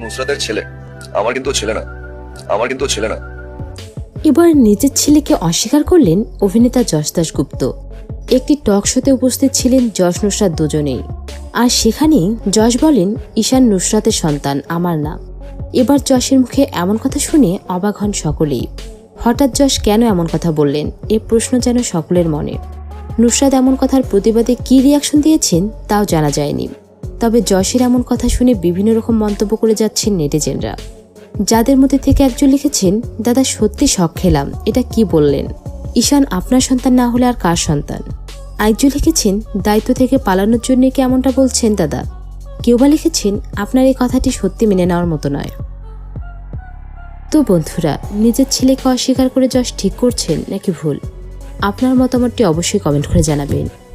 নুসরাতের ছেলে। আমার কিন্তু ছেলে না। আমার কিন্তু ছেলে না। এবার নিজের ছেলেকে অস্বীকার করলেন অভিনেতা যশ দাশগুপ্ত। একটি টক শোতে উপস্থিত ছিলেন যশ নুসরাত দুজনেই। আর সেখানেই যশ বলেন, ঈশান নুসরাতের সন্তান, আমার না। এবার যশের মুখে এমন কথা শুনে অবাক হন সকলেই। হঠাৎ যশ কেন এমন কথা বললেন? এ প্রশ্ন যেন সকলের মনে। নুসরাত এমন কথার প্রতিবাদে কী রিয়াকশন দিয়েছেন, তাও জানা যায়নি। তবে যশের এমন কথা শুনে বিভিন্ন রকম মন্তব্য করে যাচ্ছেন নেটিজেনরা। যাদের মধ্যে থেকে একজন লিখেছেন, দাদা, সত্যি শখ খেলাম, এটা কি বললেন? ঈশান, আপনার সন্তান না হলে আর কার সন্তান? আরেকজন লিখেছেন, দায়িত্ব থেকে পালানোর জন্য কি এমনটা বলছেন, দাদা? কেউ বা লিখেছেন, আপনার এই কথাটি সত্যি মেনে নেওয়ার মতো নয়। তো বন্ধুরা, নিজের ছেলেকে অস্বীকার করে যশ ঠিক করছেন নাকি ভুল? আপনার মতামতটি অবশ্যই কমেন্ট করে জানাবেন।